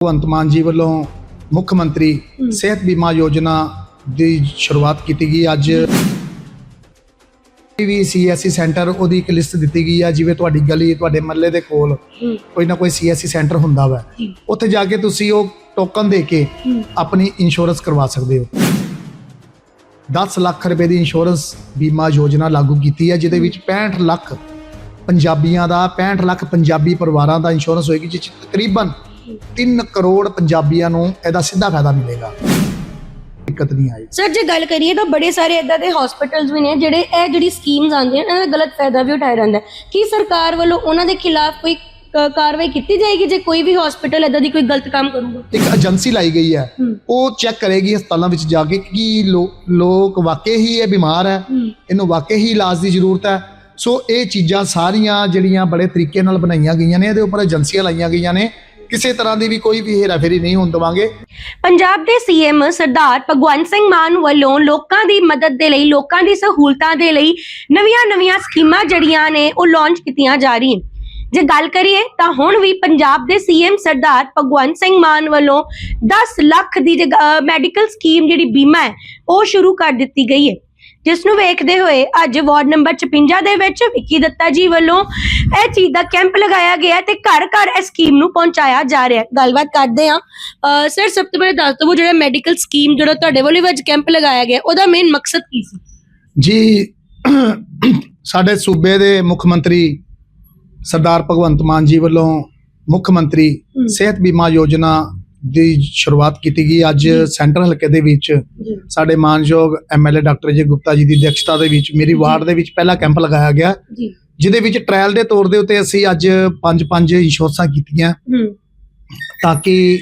ਭਗਵੰਤ ਮਾਨ ਜੀ ਵੱਲੋਂ ਮੁੱਖ ਮੰਤਰੀ ਸਿਹਤ ਬੀਮਾ ਯੋਜਨਾ ਦੀ ਸ਼ੁਰੂਆਤ ਕੀਤੀ ਗਈ। ਅੱਜ ਵੀ ਸੀਐਸਸੀ ਸੈਂਟਰ ਉਹਦੀ ਇੱਕ ਲਿਸਟ ਦਿੱਤੀ ਗਈ ਆ ਜਿਵੇਂ ਤੁਹਾਡੀ ਗਲੀ ਤੁਹਾਡੇ ਮੱਲੇ ਦੇ ਕੋਲ ਕੋਈ ਨਾ ਕੋਈ ਸੀਐਸਸੀ ਸੈਂਟਰ ਹੁੰਦਾ ਵਾ। ਉੱਥੇ ਜਾ ਕੇ ਤੁਸੀਂ ਉਹ ਟੋਕਨ ਦੇ ਕੇ ਆਪਣੀ ਇੰਸ਼ੋਰੈਂਸ ਕਰਵਾ ਸਕਦੇ ਹੋ। 10 ਲੱਖ ਰੁਪਏ ਦੀ ਇੰਸ਼ੋਰੈਂਸ ਬੀਮਾ ਯੋਜਨਾ ਲਾਗੂ ਕੀਤੀ ਹੈ ਜਿਹਦੇ ਵਿੱਚ 65 ਲੱਖ ਪੰਜਾਬੀਆਂ ਦਾ 65 ਲੱਖ ਪੰਜਾਬੀ ਪਰਿਵਾਰਾਂ ਦਾ ਇੰਸ਼ੋਰੈਂਸ ਹੋਏਗੀ ਜਿਸ ਤਕਰੀਬਨ 3 ਕਰੋੜ ਪੰਜਾਬੀਆਂ ਨੂੰ ਇਹਦਾ ਸਿੱਧਾ ਫਾਇਦਾ ਮਿਲੇਗਾ। ਦਿੱਕਤ ਨਹੀਂ ਆਈ ਸਰ ਜੇ ਗੱਲ ਕਰੀਏ ਤਾਂ ਬੜੇ ਸਾਰੇ ਇਦਾਂ ਦੇ ਹਸਪੀਟਲਸ ਵੀ ਨੇ ਜਿਹੜੇ ਇਹ ਜਿਹੜੀ ਸਕੀਮਸ ਆਉਂਦੀਆਂ ਇਹਨਾਂ ਦਾ ਗਲਤ ਫਾਇਦਾ ਵੀ ਉਠਾਇਆ ਜਾਂਦਾ ਕੀ ਸਰਕਾਰ ਵੱਲੋਂ ਉਹਨਾਂ ਦੇ ਖਿਲਾਫ ਕੋਈ ਕ- ਕਾਰਵਾਈ ਕੀਤੀ ਜਾਏਗੀ ਜੇ ਕੋਈ ਵੀ ਹਸਪੀਟਲ ਇਦਾਂ ਦੀ ਕੋਈ ਗਲਤ ਕੰਮ ਕਰੂਗਾ? ਇੱਕ ਏਜੰਸੀ ਲਾਈ ਗਈ ਹੈ। ਉਹ ਚੈੱਕ ਕਰੇਗੀ ਹਸਪਤਾਲਾਂ ਵਿੱਚ ਜਾ ਕੇ ਕਿ ਲੋ- ਲੋਕ ਵਾਕਈ ਹੀ ਇਹ ਬਿਮਾਰ ਹੈ। ਇਹਨੂੰ ਵਾਕਈ ਹੀ ਇਲਾਜ ਦੀ ਜ਼ਰੂਰਤ ਹੈ। ਸੋ ਇਹ ਚੀਜ਼ਾਂ ਸਾਰੀਆਂ ਜਿਹੜੀਆਂ ਬੜੇ ਤਰੀਕੇ ਨਾਲ ਬਣਾਈਆਂ ਗਈਆਂ ਨੇ ਇਹਦੇ ਉੱਪਰ ਏਜੰਸੀਆਂ ਲਾਈਆਂ ਗਈਆਂ ਨੇ। ਕਿਸੇ ਤਰ੍ਹਾਂ ਦੀ ਵੀ ਕੋਈ ਵੀ ਹੇਰਾਫੇਰੀ ਨਹੀਂ ਹੋਣ ਦੇਵਾਂਗੇ। ਪੰਜਾਬ ਦੇ ਸੀਐਮ ਸਰਦਾਰ ਭਗਵੰਤ ਸਿੰਘ ਮਾਨ ਵੱਲੋਂ ਲੋਕਾਂ ਦੀ ਮਦਦ ਦੇ ਲਈ, ਲੋਕਾਂ ਦੀ ਸਹੂਲਤਾਂ ਦੇ ਲਈ ਨਵੀਆਂ-ਨਵੀਆਂ ਸਕੀਮਾਂ ਜਿਹੜੀਆਂ ਨੇ, ਉਹ ਲਾਂਚ ਕੀਤੀਆਂ ਜਾ ਰਹੀਆਂ। ਜੇ ਗੱਲ ਕਰੀਏ, ਤਾਂ ਹੁਣ ਵੀ ਪੰਜਾਬ ਦੇ ਸੀਐਮ ਸਰਦਾਰ ਭਗਵੰਤ ਸਿੰਘ ਮਾਨ ਵੱਲੋਂ 10 ਲੱਖ ਦੀ ਮੈਡੀਕਲ ਸਕੀਮ ਜਿਹੜੀ ਬੀਮਾ ਹੈ, ਉਹ ਸ਼ੁਰੂ ਕਰ ਦਿੱਤੀ ਗਈ ਹੈ। ਜਿਸ ਨੂੰ ਵੇਖਦੇ ਹੋਏ ਅੱਜ ਵਾਰਡ ਨੰਬਰ 56 ਦੇ ਵਿੱਚ ਵਿੱਕੀ ਦੱਤਾ ਜੀ ਵੱਲੋਂ ਇਹ ਚੀਜ਼ ਦਾ ਕੈਂਪ ਲਗਾਇਆ ਗਿਆ ਤੇ ਘਰ ਘਰ ਇਸ ਸਕੀਮ ਨੂੰ ਪਹੁੰਚਾਇਆ ਜਾ ਰਿਹਾ ਹੈ। ਗੱਲਬਾਤ ਕਰਦੇ ਅਹ ਸਰ ਸਭ ਤੋਂ ਪਹਿਲੇ ਦੱਸ ਦਿਓ ਜਿਹੜਾ ਮੈਡੀਕਲ ਸਕੀਮ ਜਿਹੜਾ ਤੁਹਾਡੇ ਵੱਲੋਂ ਅੱਜ ਕੈਂਪ ਲਗਾਇਆ ਗਿਆ ਉਹਦਾ ਮੇਨ ਮਕਸਦ ਕੀ ਸੀ? ਜੀ ਸਾਡੇ ਸੂਬੇ ਦੇ ਮੁੱਖ ਮੰਤਰੀ ਸਰਦਾਰ ਭਗਵੰਤ ਮਾਨ ਜੀ ਵੱਲੋਂ ਮੁੱਖ ਮੰਤਰੀ। ਸਿਹਤ ਬੀਮਾ ਯੋਜਨਾ ਦੀ ਸ਼ੁਰੂਆਤ ਕੀਤੀ ਗਈ ਅੱਜ। ਸੈਂਟਰ ਹਲਕੇ ਦੇ ਵਿੱਚ। ਸਾਡੇ ਮਾਨਯੋਗ ਐਮਐਲਏ ਡਾਕਟਰ ਜੀ ਗੁਪਤਾ ਜੀ ਦੀ ਅਧਿਕਸ਼ਤਾ ਦੇ ਵਿੱਚ ਮੇਰੀ ਵਾਰਡ ਦੇ ਵਿੱਚ ਪਹਿਲਾ ਕੈਂਪ ਲਗਾਇਆ ਗਿਆ। ਜਿਹਦੇ ਵਿੱਚ ਟ੍ਰਾਇਲ ਦੇ ਤੌਰ ਦੇ ਉੱਤੇ ਅਸੀਂ ਅੱਜ ਪੰਜ ਪੰਜ ਇੰਸ਼ੋਰੈਂਸਾਂ ਕੀਤੀਆਂ। ਹੂੰ। ਤਾਂ ਕਿ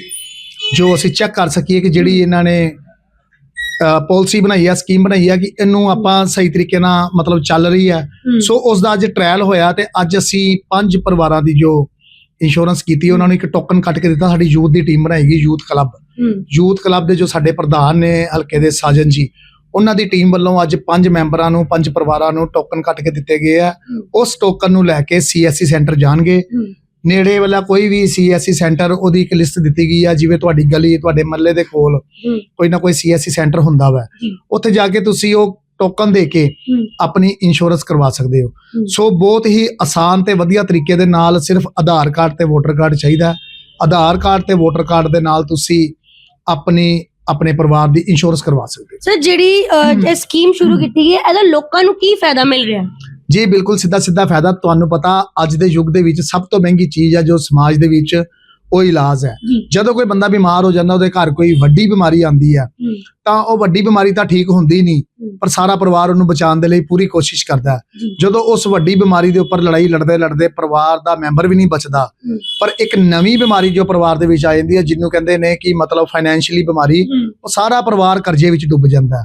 ਜੋ ਅਸੀਂ ਚੈੱਕ ਕਰ ਸਕੀਏ ਕਿ ਜਿਹੜੀ ਇਹਨਾਂ ਨੇ ਪਾਲਿਸੀ ਬਣਾਈ ਆ ਸਕੀਮ ਬਣਾਈ ਆ ਕਿ ਇਹਨੂੰ ਆਪਾਂ ਸਹੀ ਤਰੀਕੇ ਨਾਲ ਮਤਲਬ ਚੱਲ ਰਹੀ ਹੈ ਹੂੰ, ਸੋ ਉਸ ਦਾ ਅੱਜ ਟ੍ਰਾਇਲ ਹੋਇਆ ਤੇ ਅੱਜ ਅਸੀਂ ਪੰਜ ਪਰਿਵਾਰਾਂ ਦੀ ਜੋ ਇੰਸ਼ੋਰੈਂਸ ਕੀਤੀ ਉਹਨਾਂ ਨੂੰ ਇੱਕ ਟੋਕਨ ਕੱਟ ਕੇ ਦਿੱਤਾ ਸਾਡੀ ਯੂਥ ਦੀ ਟੀਮ ਬਣਾਏਗੀ ਯੂਥ ਕਲੱਬ ਯੂਥ ਕਲੱਬ ਦੇ ਜੋ ਸਾਡੇ ਪ੍ਰਧਾਨ ਨੇ ਹਲਕੇ ਦੇ ਸਾਜਨ ਜੀ ਉਹਨਾਂ ਦੀ ਟੀਮ ਵੱਲੋਂ ਅੱਜ ਪੰਜ ਮੈਂਬਰਾਂ ਨੂੰ ਪੰਜ ਪਰਿਵਾਰਾਂ ਨੂੰ ਟੋਕਨ ਕੱਟ ਕੇ ਦਿੱਤੇ ਗਏ ਆ। ਉਸ ਟੋਕਨ ਨੂੰ ਲੈ ਕੇ ਸੀਐਸਸੀ ਸੈਂਟਰ ਜਾਣਗੇ। ਨੇੜੇ ਵਾਲਾ ਕੋਈ ਵੀ ਸੀਐਸਸੀ ਸੈਂਟਰ ਉਹਦੀ ਇੱਕ ਲਿਸਟ ਦਿੱਤੀ ਗਈ ਆ ਜਿਵੇਂ ਤੁਹਾਡੀ ਗਲੀ ਤੁਹਾਡੇ ਮੱਲੇ ਦੇ ਕੋਲ ਕੋਈ ਨਾ ਕੋਈ ਸੀਐਸਸੀ ਸੈਂਟਰ ਹੁੰਦਾ ਵਾ। ਉੱਥੇ ਜਾ ਕੇ ਤੁਸੀਂ ਉਹ ਟੋਕਨ ਦੇ ਕੇ ਆਪਣੀ ਇੰਸ਼ੋਰੈਂਸ ਕਰਵਾ ਸਕਦੇ ਹੋ। ਸੋ ਬਹੁਤ ਹੀ ਆਸਾਨ ਤੇ ਵਧੀਆ ਤਰੀਕੇ ਦੇ ਨਾਲ ਸਿਰਫ ਆਧਾਰ ਕਾਰਡ ਤੇ ਵੋਟਰ ਕਾਰਡ ਚਾਹੀਦਾ। ਆਧਾਰ ਕਾਰਡ ਤੇ ਵੋਟਰ ਕਾਰਡ ਦੇ ਨਾਲ ਤੁਸੀਂ ਆਪਣੀ ਆਪਣੇ ਪਰਿਵਾਰ ਦੀ ਇੰਸ਼ੋਰੈਂਸ ਕਰਵਾ ਸਕਦੇ ਹੋ। ਸਰ ਜਿਹੜੀ ਇਹ ਸਕੀਮ ਸ਼ੁਰੂ ਕੀਤੀ ਗਈ ਹੈ ਇਹਦਾ ਲੋਕਾਂ ਨੂੰ ਕੀ ਫਾਇਦਾ ਮਿਲ ਰਿਹਾ? ਜੀ ਬਿਲਕੁਲ ਸਿੱਧਾ ਸਿੱਧਾ ਫਾਇਦਾ। ਤੁਹਾਨੂੰ ਪਤਾ ਅੱਜ ਦੇ ਯੁੱਗ ਦੇ ਵਿੱਚ ਸਭ ਤੋਂ ਮਹਿੰਗੀ ਚੀਜ਼ ਹੈ ਜੋ ਸਮਾਜ ਦੇ ਵਿੱਚ ਉਹ ਇਲਾਜ ਹੈ। ਜਦੋਂ ਕੋਈ ਬੰਦਾ ਬਿਮਾਰ ਹੋ ਜਾਂਦਾ ਉਹਦੇ ਘਰ ਕੋਈ ਵੱਡੀ ਬਿਮਾਰੀ ਆਂਦੀ ਹੈ ਤਾਂ ਉਹ ਵੱਡੀ ਬਿਮਾਰੀ ਤਾਂ ਠੀਕ ਹੁੰਦੀ ਨਹੀਂ। ਪਰ ਸਾਰਾ ਪਰਿਵਾਰ ਉਹਨੂੰ ਬਚਾਉਣ ਦੇ ਲਈ ਪੂਰੀ ਕੋਸ਼ਿਸ਼ ਕਰਦਾ ਹੈ। ਜਦੋਂ ਉਸ ਵੱਡੀ ਬਿਮਾਰੀ ਦੇ ਉੱਪਰ ਲੜਾਈ ਲੜਦੇ ਲੜਦੇ ਪਰਿਵਾਰ ਦਾ ਮੈਂਬਰ ਵੀ ਨਹੀਂ ਬਚਦਾ ਪਰ ਇੱਕ ਨਵੀਂ ਬਿਮਾਰੀ ਜੋ ਪਰਿਵਾਰ ਦੇ ਵਿੱਚ ਆ ਜਾਂਦੀ ਹੈ ਜਿਹਨੂੰ ਕਹਿੰਦੇ ਨੇ ਕਿ ਮਤਲਬ ਫਾਈਨੈਂਸ਼ੀਅਲੀ ਬਿਮਾਰੀ ਉਹ ਸਾਰਾ ਪਰਿਵਾਰ ਕਰਜ਼ੇ ਵਿੱਚ ਡੁੱਬ ਜਾਂਦਾ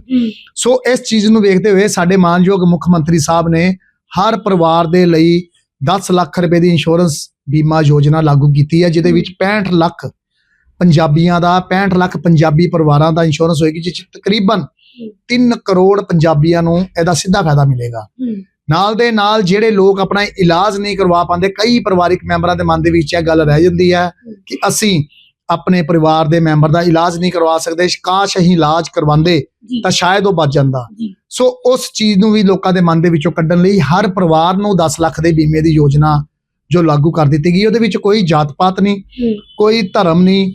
ਸੋ ਇਸ ਚੀਜ਼ ਨੂੰ ਵੇਖਦੇ ਹੋਏ ਸਾਡੇ ਮਾਨਯੋਗ ਮੁੱਖ ਮੰਤਰੀ ਸਾਹਿਬ ਨੇ ਹਰ ਪਰਿਵਾਰ ਦੇ ਲਈ 10 ਲੱਖ ਰੁਪਏ ਦੀ ਇੰਸ਼ੋਰੈਂਸ ਬੀਮਾ ਯੋਜਨਾ ਲਾਗੂ ਕੀਤੀ ਹੈ ਜਿਹਦੇ ਵਿੱਚ 65 ਲੱਖ ਪੰਜਾਬੀਆਂ ਦਾ 65 ਲੱਖ ਪੰਜਾਬੀ ਪਰਿਵਾਰਾਂ ਦਾ ਇੰਸ਼ੋਰੈਂਸ ਹੋਏਗੀ ਜਿਸ 'ਚ ਤਕਰੀਬਨ 3 ਕਰੋੜ ਪੰਜਾਬੀਆਂ ਨੂੰ ਇਹਦਾ ਸਿੱਧਾ ਫਾਇਦਾ ਮਿਲੇਗਾ। ਨਾਲ ਦੇ ਨਾਲ ਜਿਹੜੇ ਲੋਕ ਆਪਣਾ ਇਲਾਜ ਨਹੀਂ ਕਰਵਾ ਪਾਉਂਦੇ ਕਈ ਪਰਿਵਾਰਿਕ ਮੈਂਬਰਾਂ ਦੇ ਮਨ ਦੇ ਵਿੱਚ ਇਹ ਗੱਲ ਰਹਿ ਜਾਂਦੀ ਹੈ ਕਿ ਅਸੀਂ ਆਪਣੇ ਪਰਿਵਾਰ ਦੇ ਮੈਂਬਰ ਦਾ ਇਲਾਜ ਨਹੀਂ ਕਰਵਾ ਸਕਦੇ ਕਾਸ਼ ਅਸੀਂ ਇਲਾਜ ਕਰਵਾਉਂਦੇ ਤਾਂ ਸ਼ਾਇਦ ਉਹ ਬਚ ਜਾਂਦਾ। ਸੋ ਉਸ ਚੀਜ਼ ਨੂੰ ਵੀ ਲੋਕਾਂ ਦੇ ਮਨ ਦੇ ਵਿੱਚੋਂ ਕੱਢਣ ਲਈ ਹਰ ਪਰਿਵਾਰ ਨੂੰ 10 ਲੱਖ ਦੇ ਬੀਮੇ ਦੀ ਯੋਜਨਾ ਜੋ ਲਾਗੂ ਕਰ ਦਿੱਤੀ ਗਈ ਉਹਦੇ ਵਿੱਚ ਕੋਈ ਜਾਤ ਪਾਤ ਨਹੀਂ ਕੋਈ ਧਰਮ ਨਹੀਂ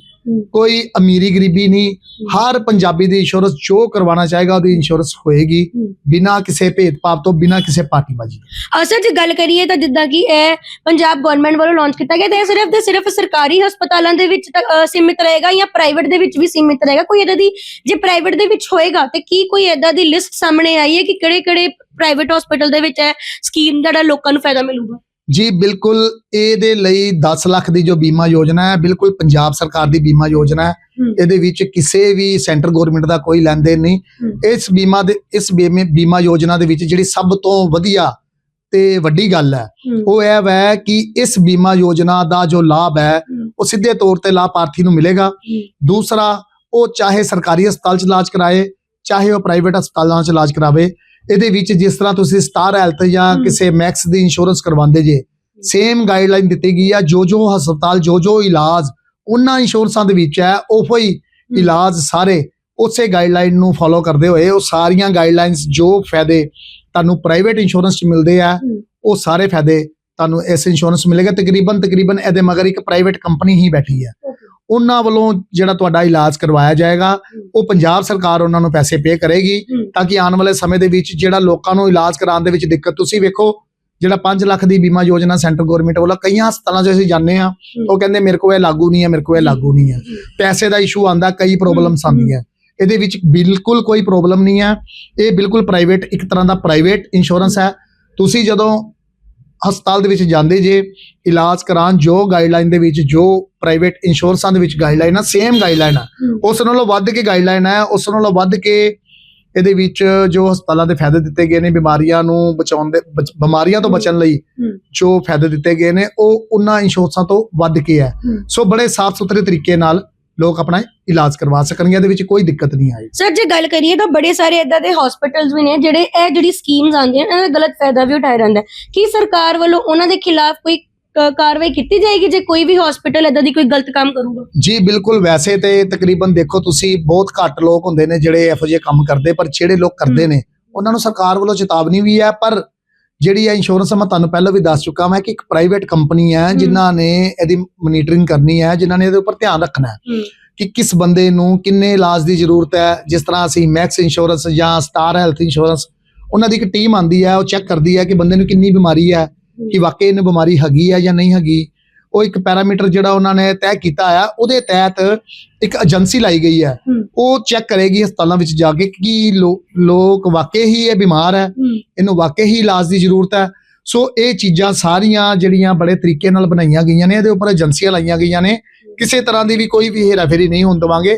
ਕੋਈ ਅਮੀਰੀ ਗਰੀਬੀ ਨਹੀਂ ਹਰ ਪੰਜਾਬੀ ਦੀ ਇੰਸ਼ੋਰੈਂਸ ਜੋ ਕਰਵਾਉਣਾ ਚਾਹੇਗਾ ਉਹਦੀ ਇੰਸ਼ੋਰੈਂਸ ਹੋਏਗੀ। ਬਿਨਾਂ ਕਿਸੇ ਭੇਦਭਾਵ ਤੋਂ ਬਿਨਾਂ ਕਿਸੇ ਪਾਰਟੀਬਾਜ਼ੀ। ਅਸਲ 'ਚ ਗੱਲ ਕਰੀਏ ਤਾਂ ਜਿੱਦਾਂ ਕਿ ਇਹ ਪੰਜਾਬ ਗਵਰਨਮੈਂਟ ਵੱਲੋਂ ਲਾਂਚ ਕੀਤਾ ਗਿਆ ਤੇ ਇਹ ਸਿਰਫ ਤੇ ਸਿਰਫ ਸਰਕਾਰੀ ਹਸਪਤਾਲਾਂ ਦੇ ਵਿੱਚ ਸੀਮਿਤ ਰਹੇਗਾ ਜਾਂ ਪ੍ਰਾਈਵੇਟ ਦੇ ਵਿੱਚ ਵੀ ਸੀਮਿਤ ਰਹੇਗਾ? ਕੋਈ ਇਹਦਾ ਦੀ ਜੇ ਪ੍ਰਾਈਵੇਟ ਦੇ ਵਿੱਚ ਹੋਏਗਾ ਤੇ ਕੀ ਕੋਈ ਇਹਦਾ ਦੀ ਲਿਸਟ ਸਾਹਮਣੇ ਆਈ ਹੈ ਕਿ ਕਿਹੜੇ ਕਿਹੜੇ ਪ੍ਰਾਈਵੇਟ ਹਸਪੀਟਲ ਦੇ ਵਿੱਚ ਇਹ ਸਕੀਮ ਦਾ ਲੋਕਾਂ ਨੂੰ ਫਾਇਦਾ ਮਿਲੂਗਾ? ਜੀ ਬਿਲਕੁਲ ਇਹਦੇ ਲਈ 10 ਲੱਖ ਦੀ ਜੋ ਬੀਮਾ ਯੋਜਨਾ ਹੈ ਬਿਲਕੁਲ ਪੰਜਾਬ ਸਰਕਾਰ ਦੀ ਬੀਮਾ ਯੋਜਨਾ ਹੈ। ਇਹਦੇ ਵਿੱਚ ਕਿਸੇ ਵੀ ਸੈਂਟਰ ਗਵਰਨਮੈਂਟ ਦਾ ਕੋਈ ਲੈਣ ਦੇਣ ਨਹੀਂ ਇਸ ਬੀਮਾ ਦੇ ਇਸ ਬੀਮੇ ਯੋਜਨਾ ਦੇ ਵਿੱਚ ਜਿਹੜੀ ਸਭ ਤੋਂ ਵਧੀਆ ਤੇ ਵੱਡੀ ਗੱਲ ਹੈ ਉਹ ਇਹ ਹੈ ਕਿ ਇਸ ਬੀਮਾ ਯੋਜਨਾ ਦਾ ਜੋ ਲਾਭ ਹੈ ਉਹ ਸਿੱਧੇ ਤੌਰ ਤੇ ਲਾਭਾਰਥੀ ਨੂੰ ਮਿਲੇਗਾ। ਦੂਸਰਾ ਉਹ ਚਾਹੇ ਸਰਕਾਰੀ ਹਸਪਤਾਲ 'ਚ ਇਲਾਜ ਕਰਾਏ ਚਾਹੇ ਉਹ ਪ੍ਰਾਈਵੇਟ ਹਸਪਤਾਲਾਂ 'ਚ ਇਲਾਜ ਕਰਾਵੇ ਇਹਦੇ ਵਿੱਚ ਜਿਸ ਤਰ੍ਹਾਂ ਤੁਸੀਂ ਸਟਾਰ ਹੈਲਥ ਜਾਂ। ਕਿਸੇ ਮੈਕਸ ਦੀ ਇੰਸ਼ੋਰੈਂਸ ਕਰਵਾਉਂਦੇ ਜੇ ਸੇਮ ਗਾਈਡਲਾਈਨ ਦਿੱਤੀ ਗਈ ਆ ਜੋ ਜੋ ਹਸਪਤਾਲ ਜੋ ਜੋ ਇਲਾਜ ਉਹਨਾਂ ਇੰਸ਼ੋਰੈਂਸਾਂ ਦੇ ਵਿੱਚ ਹੈ ਉਹੋ ਹੀ ਇਲਾਜ ਸਾਰੇ ਉਸੇ ਗਾਈਡਲਾਈਨ ਨੂੰ ਫੋਲੋ ਕਰਦੇ ਹੋਏ ਉਹ ਸਾਰੀਆਂ ਗਾਈਡਲਾਈਨਸ ਜੋ ਫਾਇਦੇ ਤੁਹਾਨੂੰ ਪ੍ਰਾਈਵੇਟ ਇੰਸ਼ੋਰੈਂਸ 'ਚ ਮਿਲਦੇ ਆ। ਉਹ ਸਾਰੇ ਫਾਇਦੇ ਤੁਹਾਨੂੰ ਇਸ ਇੰਸ਼ੋਰੈਂਸ ਮਿਲੇਗਾ ਤਕਰੀਬਨ ਤਕਰੀਬਨ ਇਹਦੇ ਮਗਰ ਇੱਕ ਪ੍ਰਾਈਵੇਟ ਕੰਪਨੀ ਹੀ ਬੈਠੀ ਹੈ ਉਹਨਾਂ ਵੱਲੋਂ ਜਿਹੜਾ ਤੁਹਾਡਾ ਇਲਾਜ ਕਰਵਾਇਆ ਜਾਏਗਾ ਉਹ ਪੰਜਾਬ ਸਰਕਾਰ ਉਹਨਾਂ ਨੂੰ ਪੈਸੇ ਪੇ ਕਰੇਗੀ। ਤਾਂ ਕਿ ਆਉਣ ਵਾਲੇ ਸਮੇਂ ਦੇ ਵਿੱਚ ਜਿਹੜਾ ਲੋਕਾਂ ਨੂੰ ਇਲਾਜ ਕਰਾਉਣ ਦੇ ਵਿੱਚ ਦਿੱਕਤ ਤੁਸੀਂ ਵੇਖੋ ਜਿਹੜਾ 5 ਲੱਖ ਦੀ ਬੀਮਾ ਯੋਜਨਾ ਸੈਂਟਰ ਗਵਰਨਮੈਂਟ ਵੱਲੋਂ ਕਈਆਂ ਹਸਪਤਾਲਾਂ 'ਚ ਅਸੀਂ ਜਾਂਦੇ ਆ ਉਹ ਕਹਿੰਦੇ ਮੇਰੇ ਕੋਲ ਇਹ ਲਾਗੂ ਨਹੀਂ ਹੈ ਮੇਰੇ ਕੋਲ ਇਹ ਲਾਗੂ ਨਹੀਂ ਹੈ। ਪੈਸੇ ਦਾ ਇਸ਼ੂ ਆਂਦਾ ਕਈ ਪ੍ਰੋਬਲਮਸ ਹਮ। ਆਉਂਦੀਆਂ। ਇਹਦੇ ਵਿੱਚ ਬਿਲਕੁਲ ਕੋਈ ਪ੍ਰੋਬਲਮ ਨਹੀਂ ਹੈ। ਇਹ ਬਿਲਕੁਲ ਪ੍ਰਾਈਵੇਟ ਇੱਕ ਤਰ੍ਹਾਂ ਦਾ ਪ੍ਰਾਈਵੇਟ ਇੰਸ਼ੋਰੈਂਸ ਹੈ। ਤੁਸੀਂ ਜਦੋਂ ਹਸਪਤਾਲ ਦੇ ਵਿੱਚ ਜਾਂਦੇ ਜੇ ਇਲਾਜ ਕਰਾਉਣ ਜੋ ਗਾਈਡਲਾਈਨ ਦੇ ਵਿੱਚ ਜੋ ਪ੍ਰਾਈਵੇਟ ਇੰਸ਼ੋਰੈਂਸਾਂ ਦੇ ਵਿੱਚ ਗਾਈਡਲਾਈਨ ਆ ਸੇਮ ਗਾਈਡਲਾਈਨ ਆ ਉਸ ਨਾਲੋਂ ਵੱਧ ਕੇ ਗਾਈਡਲਾਈਨ ਹੈ ਉਸ ਨਾਲੋਂ ਵੱਧ ਕੇ ਇਹਦੇ ਵਿੱਚ ਜੋ ਹਸਪਤਾਲਾਂ ਦੇ ਫਾਇਦੇ ਦਿੱਤੇ ਗਏ ਨੇ ਬਿਮਾਰੀਆਂ ਨੂੰ ਬਚਾਉਣ ਦੇ ਬਿਮਾਰੀਆਂ ਤੋਂ। ਬਚਣ ਲਈ। ਜੋ ਫਾਇਦੇ ਦਿੱਤੇ ਗਏ ਨੇ ਉਹ ਉਹਨਾਂ ਇੰਸ਼ੋਰੈਂਸਾਂ ਤੋਂ ਵੱਧ ਕੇ ਹੈ। ਸੋ ਬੜੇ ਸਾਫ਼ ਸੁਥਰੇ ਤਰੀਕੇ ਨਾਲ ਲੋਕ ਆਪਣਾ ਇਲਾਜ ਕਰਵਾ ਸਕਣਗੇ ਇਹਦੇ ਵਿੱਚ ਕੋਈ ਦਿੱਕਤ ਨਹੀਂ ਆਏਗੀ। ਸਰ ਜੇ ਗੱਲ ਕਰੀਏ ਤਾਂ ਬੜੇ ਸਾਰੇ ਇਦਾਂ ਦੇ ਹਸਪੀਟਲਸ ਵੀ ਨੇ ਜਿਹੜੇ ਇਹ ਜਿਹੜੀ ਸਕੀਮਸ ਆਉਂਦੀਆਂ ਨੇ, ਇਹਨਾਂ ਦਾ ਗਲਤ ਫਾਇਦਾ ਵੀ ਉਠਾਇਆ ਜਾਂਦਾ ਕੀ ਸਰਕਾਰ ਵੱਲੋਂ ਉਹਨਾਂ ਦੇ ਖਿਲਾਫ ਕੋਈ ਕਾਰਵਾਈ ਕੀਤੀ ਜਾਏਗੀ ਜੇ ਕੋਈ ਵੀ ਹਸਪੀਟਲ ਇਦਾਂ ਦੀ ਕੋਈ ਗਲਤ ਕੰਮ ਕਰੂਗਾ? ਜੀ ਬਿਲਕੁਲ। ਵੈਸੇ ਤੇ ਤਕਰੀਬਨ ਦੇਖੋ ਤੁਸੀਂ ਬਹੁਤ ਘੱਟ ਲੋਕ ਹੁੰਦੇ ਨੇ ਜਿਹੜੇ ਇਹੋ ਜਿਹੇ ਕੰਮ ਕਰਦੇ ਪਰ ਜਿਹੜੇ ਲੋਕ ਕਰਦੇ ਨੇ ਉਹਨਾਂ ਨੂੰ ਸਰਕਾਰ ਵੱਲੋਂ ਚੇਤਾਵਨੀ ਵੀ ਹੈ ਪਰ ਜਿਹੜੀ ਇਹ ਇੰਸ਼ੋਰੈਂਸ ਮੈਂ ਤੁਹਾਨੂੰ ਪਹਿਲਾਂ ਵੀ ਦੱਸ ਚੁੱਕਾ ਮੈਂ ਕਿ ਇੱਕ ਪ੍ਰਾਈਵੇਟ ਕੰਪਨੀ ਹੈ। ਜਿਨ੍ਹਾਂ ਨੇ ਇਹਦੀ ਮੋਨੀਟਰਿੰਗ ਕਰਨੀ ਹੈ ਜਿਨ੍ਹਾਂ ਨੇ ਇਹਦੇ ਉੱਪਰ ਧਿਆਨ ਰੱਖਣਾ ਹੈ। ਕਿ ਕਿਸ ਬੰਦੇ ਨੂੰ ਕਿੰਨੇ ਇਲਾਜ ਦੀ ਜ਼ਰੂਰਤ ਹੈ ਜਿਸ ਤਰ੍ਹਾਂ ਅਸੀਂ ਮੈਕਸ ਇੰਸ਼ੋਰੈਂਸ ਜਾਂ ਸਟਾਰ ਹੈਲਥ ਇੰਸ਼ੋਰੈਂਸ ਉਹਨਾਂ ਦੀ ਇੱਕ ਟੀਮ ਆਂਦੀ ਹੈ ਉਹ ਚੈੱਕ ਕਰਦੀ ਹੈ ਕਿ ਬੰਦੇ ਨੂੰ ਕਿੰਨੀ ਬਿਮਾਰੀ ਹੈ ਕਿ ਵਾਕਈ ਇਹਨੂੰ ਬਿਮਾਰੀ ਹੈਗੀ ਹੈ ਜਾਂ ਨਹੀਂ ਹੈਗੀ ਉਹ ਇੱਕ ਪੈਰਾਮੀਟਰ ਜਿਹੜਾ ਉਹਨਾਂ ਨੇ ਤੈਅ ਕੀਤਾ ਆ ਉਹਦੇ ਤਹਿਤ ਇੱਕ ਏਜੰਸੀ ਲਾਈ ਗਈ ਹੈ। ਉਹ ਚੈੱਕ ਕਰੇਗੀ ਹਸਪਤਾਲਾਂ ਵਿੱਚ ਜਾ ਕੇ ਕਿ ਲੋਕ ਵਾਕਈ ਹੀ ਇਹ ਬਿਮਾਰ ਹੈ। ਇਹਨੂੰ ਵਾਕਈ ਹੀ ਇਲਾਜ ਦੀ ਜ਼ਰੂਰਤ ਹੈ ਸੋ ਇਹ ਚੀਜ਼ਾਂ ਸਾਰੀਆਂ ਜਿਹੜੀਆਂ ਬੜੇ ਤਰੀਕੇ ਨਾਲ ਬਣਾਈਆਂ ਗਈਆਂ ਨੇ ਇਹਦੇ ਉੱਪਰ ਏਜੰਸੀਆਂ ਲਾਈਆਂ ਗਈਆਂ ਨੇ। ਕਿਸੇ ਤਰ੍ਹਾਂ ਦੀ ਵੀ ਕੋਈ ਵੀ ਹੇਰਾਫੇਰੀ ਨਹੀਂ ਹੋਣ ਦੇਵਾਂਗੇ।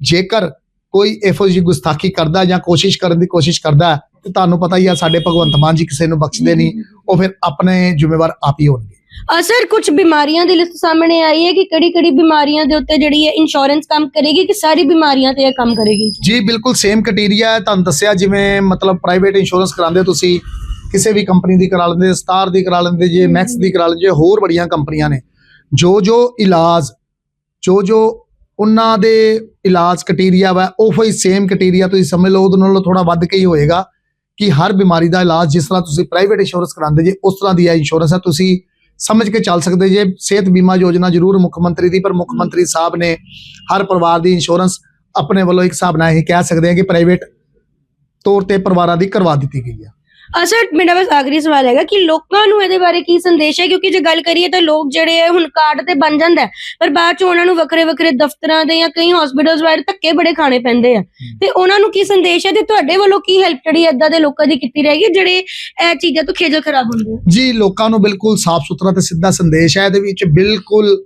ਜੇਕਰ ਕੋਈ ਇਹੋ ਜਿਹੀ ਗੁਸਤਾਖੀ ਕਰਦਾ ਜਾਂ ਕੋਸ਼ਿਸ਼ ਕਰਨ ਦੀ ਕੋਸ਼ਿਸ਼ ਕਰਦਾ ਤੇ ਤੁਹਾਨੂੰ ਪਤਾ ਹੀ ਆ ਸਾਡੇ ਭਗਵੰਤ ਮਾਨ ਜੀ ਕਿਸੇ ਨੂੰ ਬਖਸ਼ਦੇ ਨਹੀਂ। ਉਹ ਫਿਰ ਆਪਣੇ ਜ਼ਿੰਮੇਵਾਰ ਆਪ ਹੀ ਹੋਣਗੇ। ਸਰ ਕੁਝ ਬਿਮਾਰੀਆਂ ਦੀ ਲਿਸਟ ਸਾਹਮਣੇ ਆਈ ਹੈ ਕਿ ਕਿਹੜੀ ਕਿਹੜੀ ਬਿਮਾਰੀਆਂ ਦੇ ਉੱਤੇ ਜਿਹੜੀ ਹੈ ਇੰਸ਼ੋਰੈਂਸ ਕੰਮ ਕਰੇਗੀ, ਕਿ ਸਾਰੀ ਬਿਮਾਰੀਆਂ ਤੇ ਇਹ ਕੰਮ ਕਰੇਗੀ? ਜੀ, ਬਿਲਕੁਲ ਸੇਮ ਕ੍ਰਾਈਟੇਰੀਆ ਹੈ। ਤੁਹਾਨੂੰ ਦੱਸਿਆ ਜਿਵੇਂ ਮਤਲਬ ਪ੍ਰਾਈਵੇਟ ਇੰਸ਼ੋਰੈਂਸ ਕਰਾਉਂਦੇ ਤੁਸੀਂ, ਕਿਸੇ ਵੀ ਕੰਪਨੀ ਦੀ ਕਰਾ ਲੈਂਦੇ ਸਟਾਰ ਦੀ ਕਰਾ ਲੈਂਦੇ ਜੇ ਮੈਕਸ ਦੀ ਕਰਾ ਲੈਂਦੇ ਹੋਰ ਬੜੀਆਂ ਕੰਪਨੀਆਂ ਨੇ। ਜੋ ਜੋ ਇਲਾਜ, ਜੋ ਜੋ ਉਹਨਾਂ ਦੇ ਇਲਾਜ ਕ੍ਰਾਈਟੇਰੀਆ ਵਾ, ਉਹ ਹੀ ਸੇਮ ਕ੍ਰਾਈਟੇਰੀਆ ਤੁਸੀਂ ਸਮਝ ਲਓ, ਉਹਦੇ ਨਾਲੋਂ ਥੋੜਾ ਵੱਧ ਕੇ ਹੀ ਹੋਏਗਾ ਕਿ ਹਰ ਬਿਮਾਰੀ ਦਾ ਇਲਾਜ ਜਿਸ ਤਰ੍ਹਾਂ ਤੁਸੀਂ ਪ੍ਰਾਈਵੇਟ ਇੰਸ਼ੋਰੈਂਸ ਕਰਾਉਂਦੇ ਜੇ, ਉਸ ਤਰ੍ਹਾਂ ਦੀ ਇਹ ਇੰਸ਼ੋਰੈਂਸ ਹੈ। ਤੁਸੀਂ ਸਮਝ ਕੇ ਚੱਲ ਸਕਦੇ ਜੇ। ਸਿਹਤ ਬੀਮਾ ਯੋਜਨਾ ਜ਼ਰੂਰ ਮੁੱਖ ਮੰਤਰੀ ਦੀ ਪਰ ਮੁੱਖ ਮੰਤਰੀ ਸਾਹਿਬ ਨੇ ਹਰ ਪਰਿਵਾਰ ਦੀ ਇੰਸ਼ੋਰੈਂਸ ਆਪਣੇ ਵੱਲੋਂ ਇੱਕ ਹਿਸਾਬ ਨਾਲ ਇਹ ਕਹਿ ਸਕਦੇ ਹਾਂ ਕਿ ਪ੍ਰਾਈਵੇਟ ਤੌਰ ਤੇ ਪਰਿਵਾਰਾਂ ਦੀ ਕਰਵਾ ਦਿੱਤੀ ਗਈ ਹੈ ਸਰ ਮੇਰਾ ਬਸ ਆਖਰੀ ਸਵਾਲ ਹੈਗਾ ਕਿ ਲੋਕਾਂ ਨੂੰ ਇਹਦੇ ਬਾਰੇ ਕੀ ਸੰਦੇਸ਼ ਹੈ? ਕਿਉਂਕਿ ਜੇ ਗੱਲ ਕਰੀਏ ਤਾਂ ਲੋਕ ਜਿਹੜੇ ਹੈ ਹੁਣ ਕਾਰਡ ਤੇ ਬਣ ਜਾਂਦਾ ਹੈ, ਪਰ ਬਾਅਦ ਚ ਉਹਨਾਂ ਨੂੰ ਵੱਖਰੇ ਵੱਖਰੇ ਦਫ਼ਤਰਾਂ ਦੇ ਜਾਂ ਕਈ ਹਸਪੀਟਲਸ ਵਾਲੇ ਧੱਕੇ ਬੜੇ ਖਾਣੇ ਪੈਂਦੇ ਆ। ਤੇ ਉਹਨਾਂ ਨੂੰ ਕੀ ਸੰਦੇਸ਼ ਹੈ? ਤੇ ਤੁਹਾਡੇ ਵੱਲੋਂ ਕੀ ਹੈਲਪ ਜਿਹੜੀ ਏਦਾਂ ਦੇ ਲੋਕਾਂ ਦੀ ਕੀਤੀ ਰਹੇਗੀ ਜਿਹੜੇ ਇਹ ਚੀਜ਼ਾਂ ਤੋਂ ਖੇਜਲ ਖਰਾਬ ਹੁੰਦੇ ਆ? ਜੀ ਲੋਕਾਂ ਨੂੰ ਬਿਲਕੁਲ ਸਾਫ਼ ਸੁਥਰਾ ਤੇ ਸਿੱਧਾ ਸੰਦੇਸ਼ ਹੈ ਇਹਦੇ ਵਿੱਚ ਬਿਲਕੁਲ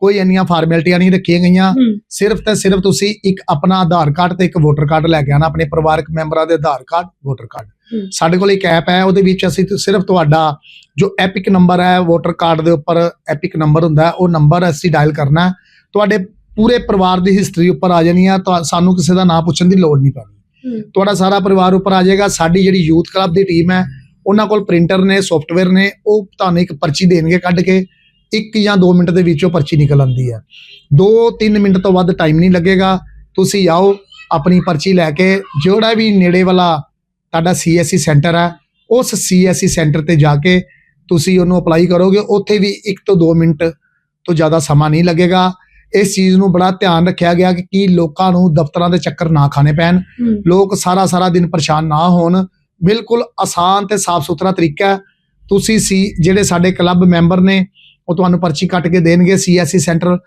ਕੋਈ ਇੰਨੀਆਂ ਫਾਰਮੈਲਿਟੀਆਂ ਨਹੀਂ ਰੱਖੀਆਂ ਗਈਆਂ। ਸਿਰਫ ਤੇ ਸਿਰਫ ਤੁਸੀਂ ਇੱਕ ਆਪਣਾ ਆਧਾਰ ਕਾਰਡ ਤੇ ਇੱਕ ਵੋਟਰ ਕਾਰਡ ਲੈ ਕੇ ਆਣਾ ਆਪਣੇ ਪਰਿਵਾਰਕ ਮੈਂਬਰਾਂ ਦੇ ਆਧਾਰ ਕਾਰਡ ਵੋਟਰ ਕਾਰਡ। ਸਾਡੇ ਕੋਲ ਇੱਕ ਐਪ ਹੈ ਉਹਦੇ ਵਿੱਚ ਅਸੀਂ ਸਿਰਫ ਤੁਹਾਡਾ ਜੋ ਐਪਿਕ ਨੰਬਰ ਹੈ ਵੋਟਰ ਕਾਰਡ ਦੇ ਉੱਪਰ ਐਪਿਕ ਨੰਬਰ ਹੁੰਦਾ ਉਹ ਨੰਬਰ ਅਸੀਂ ਡਾਇਲ ਕਰਨਾ। ਤੁਹਾਡੇ ਪੂਰੇ ਪਰਿਵਾਰ ਦੀ ਹਿਸਟਰੀ ਉੱਪਰ ਆ ਜਾਣੀ ਆ ਸਾਨੂੰ ਕਿਸੇ ਦਾ ਨਾਂ ਪੁੱਛਣ ਦੀ ਲੋੜ ਨਹੀਂ ਪੈਣੀ। ਤੁਹਾਡਾ ਸਾਰਾ ਪਰਿਵਾਰ ਉੱਪਰ ਆ ਜਾਏਗਾ ਸਾਡੀ ਜਿਹੜੀ ਯੂਥ ਕਲੱਬ ਦੀ ਟੀਮ ਹੈ ਉਹਨਾਂ ਕੋਲ ਪ੍ਰਿੰਟਰ ਨੇ ਸੌਫਟਵੇਅਰ ਨੇ ਉਹ ਤੁਹਾਨੂੰ ਇੱਕ ਪਰਚੀ ਦੇਣਗੇ ਕੱਢ ਕੇ। ਇੱਕ ਜਾਂ 2 ਮਿੰਟ ਦੇ ਵਿੱਚ ਉਹ ਪਰਚੀ ਨਿਕਲ ਆਉਂਦੀ ਹੈ। 2-3 ਮਿੰਟ ਤੋਂ ਵੱਧ ਟਾਈਮ ਨਹੀਂ ਲੱਗੇਗਾ। ਤੁਸੀਂ ਆਓ ਆਪਣੀ ਪਰਚੀ ਲੈ ਕੇ ਜਿਹੜਾ ਵੀ ਨੇੜੇ ਵਾਲਾ ਤੁਹਾਡਾ ਸੀਐਸਸੀ ਸੈਂਟਰ ਹੈ ਉਸ ਸੀਐਸਸੀ ਸੈਂਟਰ ਤੇ ਜਾ ਕੇ ਤੁਸੀਂ ਉਹਨੂੰ ਅਪਲਾਈ ਕਰੋਗੇ। ਉੱਥੇ ਵੀ 1 ਤੋਂ 2 ਮਿੰਟ ਤੋਂ ਜ਼ਿਆਦਾ ਸਮਾਂ ਨਹੀਂ ਲੱਗੇਗਾ। ਇਸ ਚੀਜ਼ ਨੂੰ ਬੜਾ ਧਿਆਨ ਰੱਖਿਆ ਗਿਆ ਕਿ ਕੀ ਲੋਕਾਂ ਨੂੰ ਦਫ਼ਤਰਾਂ ਦੇ ਚੱਕਰ ਨਾ ਖਾਣੇ ਪੈਣ। ਲੋਕ ਸਾਰਾ ਸਾਰਾ ਦਿਨ ਪਰੇਸ਼ਾਨ ਨਾ ਹੋਣ। ਬਿਲਕੁਲ ਆਸਾਨ ਤੇ ਸਾਫ਼ ਸੁਥਰਾ ਤਰੀਕਾ ਤੁਸੀਂ ਸੀ ਜਿਹੜੇ ਸਾਡੇ ਕਲੱਬ ਮੈਂਬਰ ਨੇ ਉਹ ਤੁਹਾਨੂੰ ਪਰਚੀ ਕੱਟ ਕੇ ਦੇਣਗੇ ਸੀਐਸਸੀ ਸੈਂਟਰ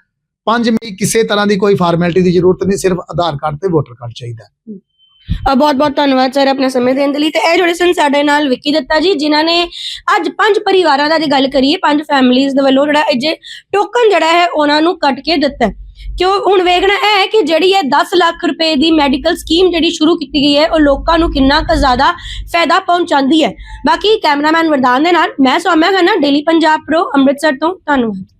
5 ਮਈ ਕਿਸੇ ਤਰ੍ਹਾਂ ਦੀ ਕੋਈ ਫਾਰਮੈਲਿਟੀ ਦੀ ਜ਼ਰੂਰਤ ਨਹੀਂ, ਸਿਰਫ ਆਧਾਰ ਕਾਰਡ ਤੇ ਵੋਟਰ ਕਾਰਡ ਚਾਹੀਦਾ। ਹੈ। ਬਹੁਤ ਬਹੁਤ ਧੰਨਵਾਦ ਸਰ ਆਪਣਾ ਸਮੇਂ ਦੇਣ ਦੇ ਲਈ। ਤੇ ਇਹ ਜੁੜੇ ਸਨ ਸਾਡੇ ਨਾਲ ਵਿੱਕੀ ਦਿੱਤਾ ਜੀ, ਜਿਨ੍ਹਾਂ ਨੇ ਅੱਜ ਪੰਜ ਪਰਿਵਾਰਾਂ ਦਾ ਜੇ ਗੱਲ ਕਰੀਏ, ਪੰਜ ਫੈਮਿਲੀਆਂ ਦੇ ਵੱਲੋਂ ਜਿਹੜਾ ਇਹ ਟੋਕਨ ਜਿਹੜਾ ਹੈ, ਉਹਨਾਂ ਨੂੰ ਕੱਟ ਕੇ ਦਿੱਤਾ। ਕਿਉਂ ਹੁਣ ਵੇਖਣਾ ਇਹ ਹੈ ਕਿ ਜਿਹੜੀ ਇਹ 10 ਲੱਖ ਰੁਪਏ ਦੀ ਮੈਡੀਕਲ ਸਕੀਮ ਜਿਹੜੀ ਸ਼ੁਰੂ ਕੀਤੀ ਗਈ ਹੈ, ਉਹ ਲੋਕਾਂ ਨੂੰ ਕਿੰਨਾ ਕੁ ਜ਼ਿਆਦਾ ਫਾਇਦਾ ਪਹੁੰਚਾਉਂਦੀ ਹੈ। ਬਾਕੀ ਕੈਮਰਾਮੈਨ ਵਰਦਾਨ ਦੇ ਨਾਲ, ਮੈਂ ਸੌਮਿਆ ਖੰਨਾ ਡੇਲੀ ਪੰਜਾਬ ਪ੍ਰੋ ਅੰਮ੍ਰਿਤਸਰ ਤੋਂ, ਧੰਨਵਾਦ।